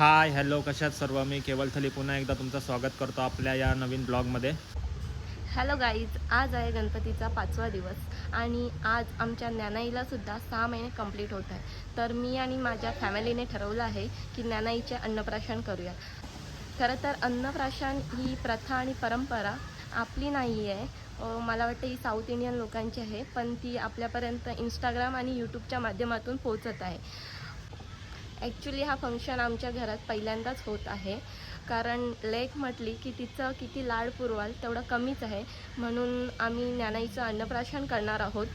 Hi hello कशात सर्व? मी केवलथली पुन्हा एकदा तुमचं स्वागत करतो आपल्या या नवीन ब्लॉगमध्ये. हॅलो गाईज आज आहे गणपतीचा पाचवा दिवस आणि आज आमच्या ज्ञानाईला सुद्धा सहा महिने कंप्लीट होत आहे तर मी आणि माझ्या फॅमिलीने ठरवलं आहे की ज्ञानाईचे अन्नप्राशन करूया. खरं तर अन्नप्राशन ही प्रथा आणि परंपरा आपली नाही आहे. मला वाटतं ही साऊथ इंडियन लोकांची आहे पण ती आपल्यापर्यंत इंस्टाग्राम आणि यूट्यूबच्या माध्यमातून पोचत आहे. ॲक्च्युली हा फंक्शन आमच्या घरात पहिल्यांदाच होत आहे. कारण लेक म्हटली की तिचं किती लाड पुरवाल तेवढं कमीच आहे. म्हणून आम्ही ज्ञानाईचं अन्नप्राशन करणार आहोत.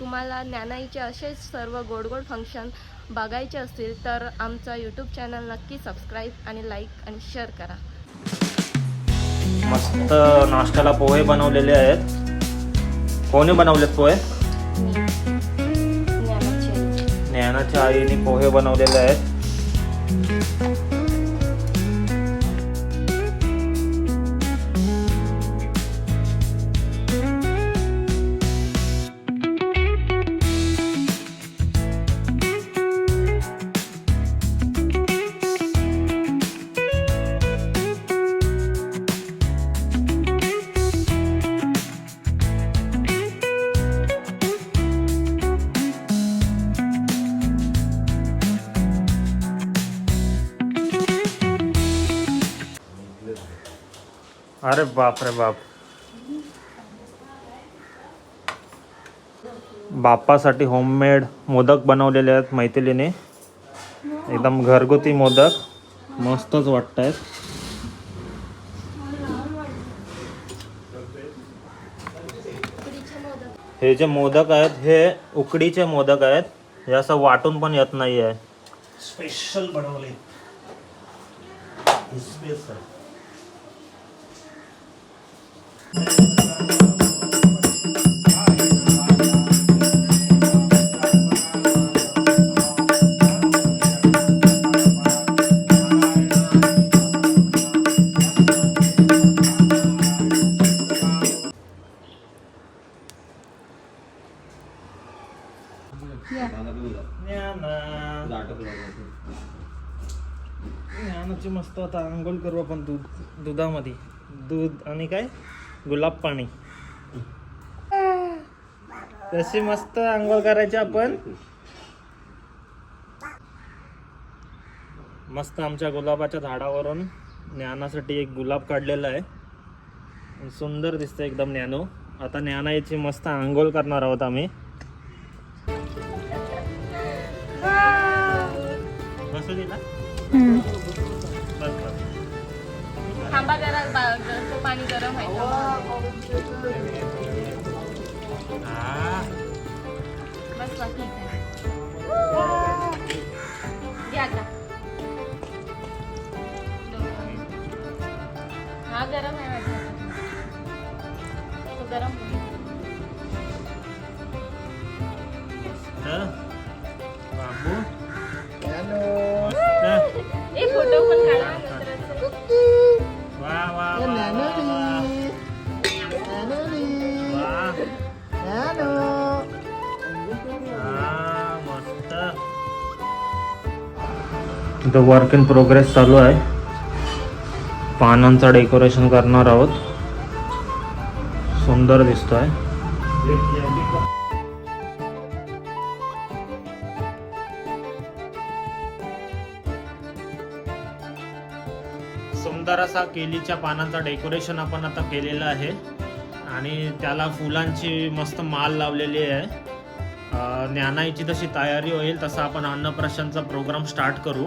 तुम्हाला ज्ञानाईचे असेच सर्व गोड गोड फंक्शन बघायचे असतील तर आमचं यूट्यूब चॅनल नक्की सबस्क्राईब आणि लाईक आणि शेअर करा. मस्त नाश्त्याला पोहे बनवलेले आहेत. कोणी बनवलेत पोहे. ज्ञानाच्या आईने पोहे बनवलेले आहेत. Thank you. अरे बाप रे बाप. बापासाठी होममेड मोदक बनवलेले आहेत मैथिलीने. एकदम घरगुती मोदक. मस्तच वाटत आहेत हे जे मोदक आहेत हे उकडीचे मोदक आहेत. हे असं वाटून पण येत नाही आहे स्पेशल बनवले स्पेशल ज्ञानाची मस्त आता आंघोळ करू आपण दूध दुधामध्ये. दूध आणि काय? गुलाब पाणी. तशी मस्त आंघोळ करायची आपण. मस्त आमच्या गुलाबाच्या झाडावरून ज्ञानासाठी एक गुलाब काढलेला आहे. सुंदर दिसतं एकदम ज्ञानू. आता ज्ञानाची मस्त आंघोळ करणार आहोत आम्ही. बसू दिला थांबा जरा बा- पाणी गरम व्हायचं बस बस ठीक आहे. घ्या हा गरम आहे इथं वर्क इन प्रोग्रेस चालू आहे. पानांचं डेकोरेशन करणार आहोत. सुंदर दिसतोय. सुंदर असा केलीच्या पानांचा डेकोरेशन आपण आता केलेलं आहे. आणि त्याला फुलांची मस्त माल लावलेली आहे. ज्ञानाची ज्ञानाईची जशी तयारी होईल तसा आपण अन्नप्राशनचा प्रोग्राम स्टार्ट करू.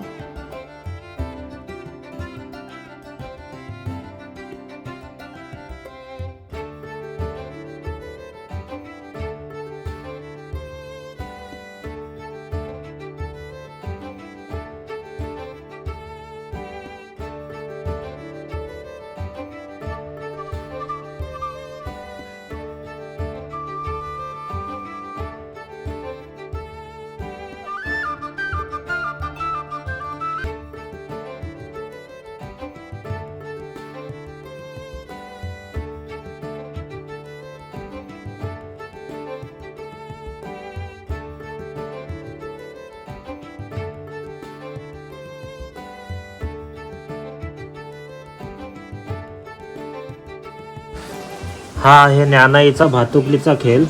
हा आहे ज्ञानाईचा भातुकलीचा खेळ.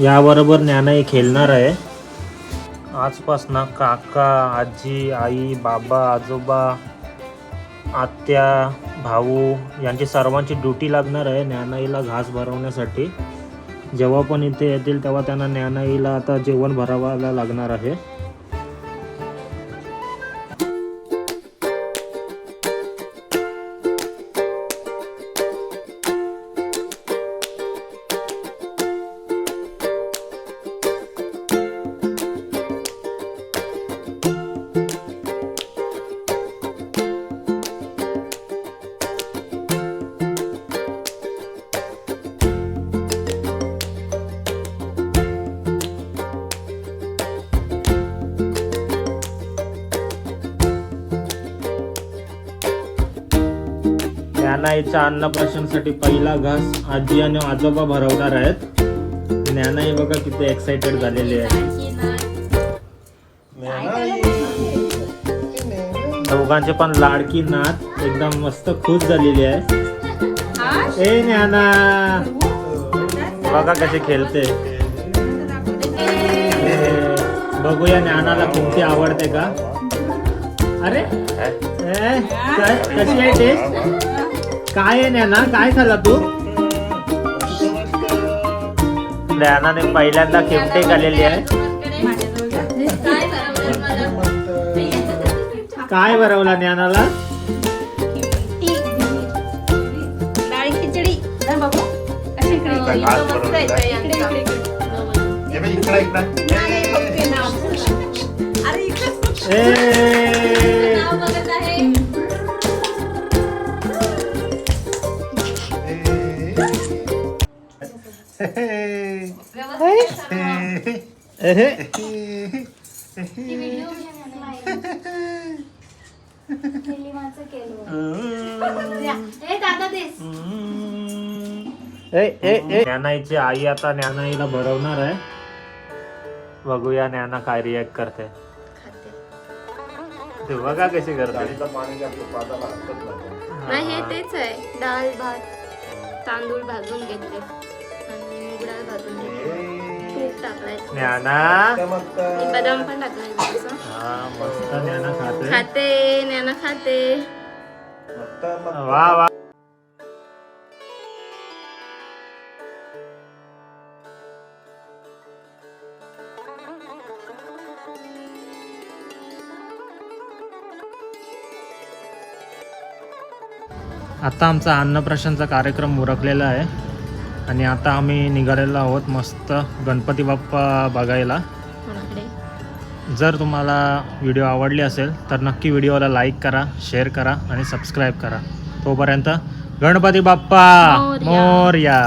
याबरोबर ज्ञानाई खेळणार आहे. आजपासनं काका आजी आई बाबा आजोबा आत्या भाऊ यांची सर्वांची ड्युटी लागणार आहे ज्ञानाईला घास भरवण्यासाठी. जेव्हा पण इथे येतील तेव्हा त्यांना ज्ञानाईला आता जेवण भरावायला लागणार आहे. ज्ञानाईच्या अन्नप्राशनसाठी पहिला घास आजी आणि आजोबा भरवणार आहेत. ज्ञानाई बघा किती एक्साइटेड झालेली आहे. दोघांचे पण लाडकी नात एकदम मस्त खुश झालेली आहे. ए ज्ञाना. बघा कसे खेळते. बघूया ज्ञानाला कोणती आवडते का? अरे कशी आहे टेस्ट? काय आहे ज्ञाना काय खाल्ला तू? ज्ञानाने पहिल्यांदा खिमटे खाल्लेली आहे. काय भरवला ज्ञानाला ए ज्ञानाईची आई आता ज्ञानाईला भरवणार आहे. बघूया ज्ञाना काय रिॲक्ट करते. ते बघा कशी करते. नाही हे तेच आहे. डाळ भात तांदूळ भाजून घेतले. आणि मूग डाळ भाजून घेतली. तूप टाकलाय ज्ञाना. बदाम पण टाकलाय. हा मस्त ज्ञाना खाते. खाते ज्ञाना खाते. वा वा. आता आमचा अन्नप्राशनचा कार्यक्रम उरकलेला आहे. आणि आता आम्ही निघालेलो आहोत मस्त गणपती बाप्पा बघायला. जर तुम्हाला व्हिडिओ आवडली असेल तर नक्की व्हिडिओला लाईक करा शेअर करा आणि सबस्क्राईब करा. तोपर्यंत गणपती बाप्पा मोरया.